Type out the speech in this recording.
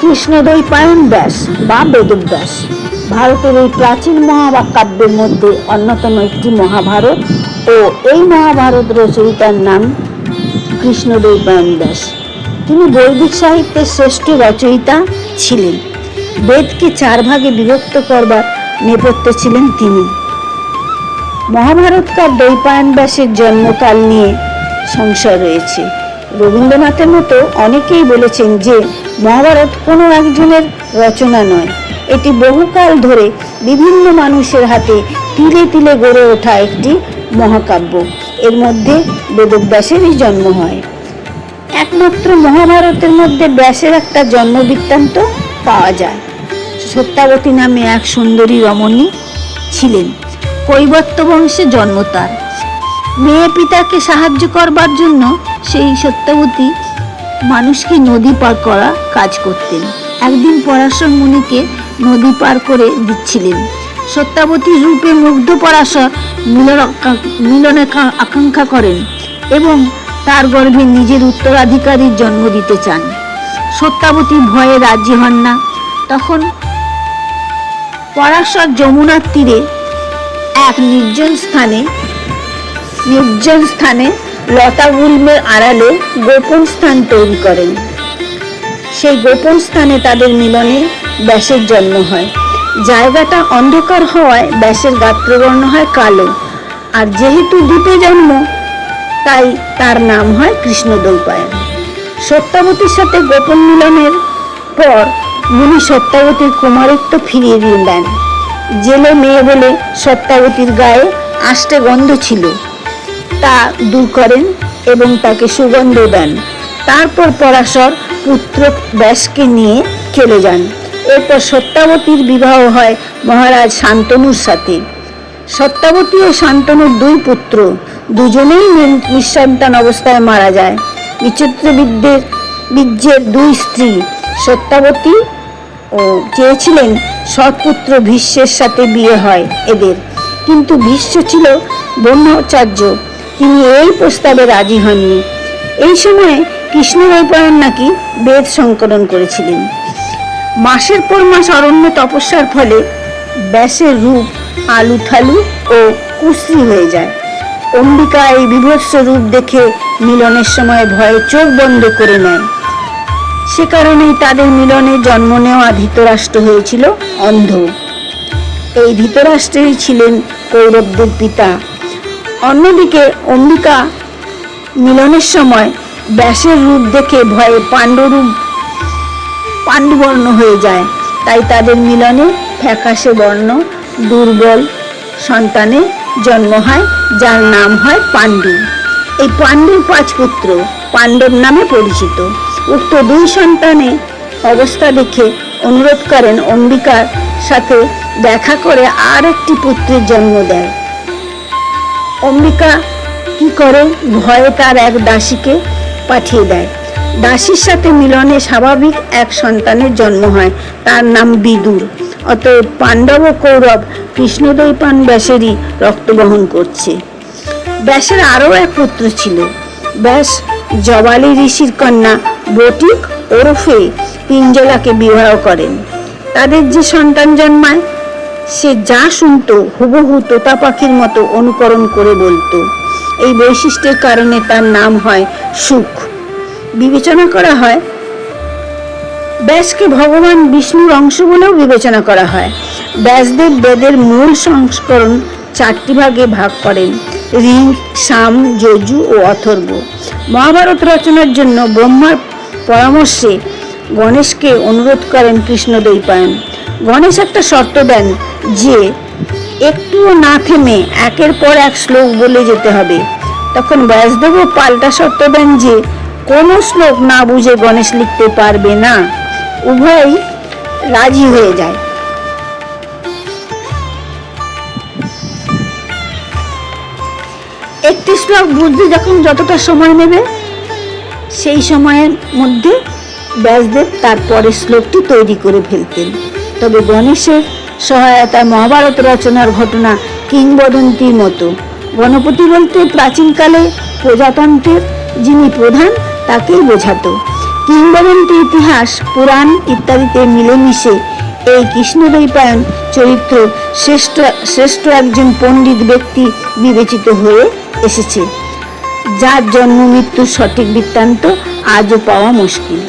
কৃষ্ণদ্বৈপায়ন ব্যাস বা বেদব্যাস ভারতের এই প্রাচীন মহাকাব্যের মধ্যে অন্যতম একটি মহাভারত ও এই মহাভারত রচয়িতার নাম কৃষ্ণদ্বৈপায়ন ব্যাস। তিনি বৈদিক সাহিত্যের শ্রেষ্ঠ রচয়িতা ছিলেন। বেদকে চার ভাগে বিভক্ত করবার নেপথ্যে ছিলেন তিনি। মহাভারতকার দৈপায়ন ব্যাসের জন্মকাল নিয়ে সংশয় রয়েছে। রবীন্দ্রনাথের মতো অনেকেই বলেছেন যে মহাভারত কোনো একজনের রচনা নয়। এটি বহুকাল ধরে বিভিন্ন মানুষের হাতে তিলে তিলে গড়ে ওঠা একটি মহাকাব্য। এর মধ্যে বেদব্যাসেরই জন্ম হয়। একমাত্র মহাভারতের মধ্যে ব্যাসের একটা জন্ম বৃত্তান্ত পাওয়া যায়। সত্যাবতী নামে এক সুন্দরী রমণী ছিলেন। কৈবত্য বংশে জন্ম তার। মেয়ে পিতাকে সাহায্য করবার জন্য সেই সত্যবতী মানুষকে নদী পার করা কাজ করতেন। একদিন পরাশর মুনিকে নদী পার করে দিচ্ছিলেন। সত্যাবতীর রূপে মুগ্ধ পরাশর মিলন মিলনের কা- আকাঙ্ক্ষা করেন এবং তার গর্ভে নিজের উত্তরাধিকারীর জন্ম দিতে চান। সত্যাবতী ভয়ে রাজি হন না। তখন পরাশর যমুনার তীরে এক নির্জন স্থানে নির্জন স্থানে লতা গুল্মের আড়ালে গোপন স্থান তৈরি করেন। সেই গোপন স্থানে তাদের মিলনে ব্যাসের জন্ম হয়। জায়গাটা অন্ধকার হওয়ায় ব্যাসের গাত্রবর্ণ হয় কালো। আর যেহেতু দ্বীপে জন্ম, তাই তার নাম হয় কৃষ্ণদৌপায়ন সত্যাবতীর সাথে গোপন মিলনের পর মুনি সত্যাবতীর কুমারিত্ব ফিরিয়ে দিয়ে দেন জেলে মেয়ে বলে সত্যাবতীর গায়ে আষ্টে গন্ধ ছিল। তা দূর করেন এবং তাকে সুগন্ধ দেন। তারপর পরাশর পুত্র ব্যাসকে নিয়ে চলে যান। এরপর সত্যাবতীর বিবাহ হয় মহারাজ শান্তনুর সাথে। সত্যাবতী ও শান্তনুর দুই পুত্র, দুজনেই নিঃসন্তান অবস্থায় মারা যায়। বিচিত্র বিদ্যের বীর্যের দুই স্ত্রী, সত্যাবতী ও চেয়েছিলেন সৎপুত্র ভীষ্মের সাথে বিয়ে হয় এদের। কিন্তু ভীষ্ম ছিল ব্রহ্মচার্য। তিনি এই প্রস্তাবে রাজি হননি। এই সময়ে কৃষ্ণদৈপায়ন নাকি বেদ সংকলন করেছিলেন। মাসের পর মাস অরণ্য তপস্যার ফলে ব্যাসের রূপ আলু থালু ও কুশ্রী হয়ে যায়। অম্বিকা এই বিভৎস রূপ দেখে মিলনের সময় ভয়ে চোখ বন্ধ করে নেয়। সে কারণেই তাদের মিলনে জন্ম নেওয়া ধৃতরাষ্ট্র হয়েছিল অন্ধ। এই ধৃতরাষ্ট্রেই ছিলেন কৌরবদের পিতা অন্যদিকে অম্বিকা মিলনের সময় ব্যাসের রূপ দেখে ভয়ে পাণ্ডরূপ পাণ্ডবর্ণ হয়ে যায়। তাই তাদের মিলনে ফ্যাকাশে বর্ণ, দুর্বল সন্তানে জন্ম হয়, যার নাম হয় পাণ্ডু। এই পাণ্ডুর পাঁচ পুত্র পাণ্ডব নামে পরিচিত। উক্ত দুই সন্তানে অবস্থা দেখে অনুরোধ করেন অম্বিকার সাথে দেখা করে আর একটি পুত্রের জন্ম দেয় অম্বিকা কি করে ভয়ে তার এক দাসীকে পাঠিয়ে দেয়। দাসীর সাথে মিলনে স্বাভাবিক এক সন্তানের জন্ম হয়। তার নাম বিদুর। অতএব পাণ্ডব ও কৌরব কৃষ্ণদৈপান ব্যাসেরই রক্ত বহন করছে। ব্যাসের আরও এক পুত্র ছিল। ব্যাস জবালি ঋষির কন্যা বটিক ওরফে পিঞ্জলাকে বিবাহ করেন। তাদের যে সন্তান জন্মায় সে যা শুনতো, হুবহু তোতা পাখির মতো অনুকরণ করে বলতো। এই বৈশিষ্ট্যের কারণে তার নাম হয় সুখ। বিবেচনা করা হয়, ব্যাসকে ভগবান বিষ্ণুর অংশ বলেও বিবেচনা করা হয়। ব্যাসদেব বেদের মূল সংস্করণ চারটি ভাগে ভাগ করেন ঋং সাম, যজু ও অথর্ব। মহাভারত রচনার জন্য ব্রহ্মার পরামর্শে গণেশকে অনুরোধ করেন কৃষ্ণদৈপায়ন গণেশ একটা শর্ত দেন যে একটুও না থেমে একের পর এক শ্লোক বলে যেতে হবে। তখন ব্যাসদেবও পাল্টা শর্ত দেন যে কোনো শ্লোক না বুঝে গণেশ লিখতে পারবে না। উভয়ই রাজি হয়ে যায়। একটি শ্লোক বুঝতে যখন যতটা সময় নেবে, সেই সময়ের মধ্যে ব্যাসদেব তার পরের শ্লোকটি তৈরি করে ফেলতেন। তবে গণেশের সহায়তায় মহাভারত রচনার ঘটনা কিংবদন্তির মতো। গণপতি বলতে প্রাচীনকালে প্রজাতন্ত্রের যিনি প্রধান, তাকেই বোঝাতো। কিংবদন্তি ইতিহাস, পুরাণ ইত্যাদিতে মিলেমিশে এই কৃষ্ণদ্বৈপায়ন চরিত্র শ্রেষ্ঠ শ্রেষ্ঠ একজন পণ্ডিত ব্যক্তি বিবেচিত হয়ে এসেছে, যার জন্ম মৃত্যুর সঠিক বৃত্তান্ত আজও পাওয়া মুশকিল।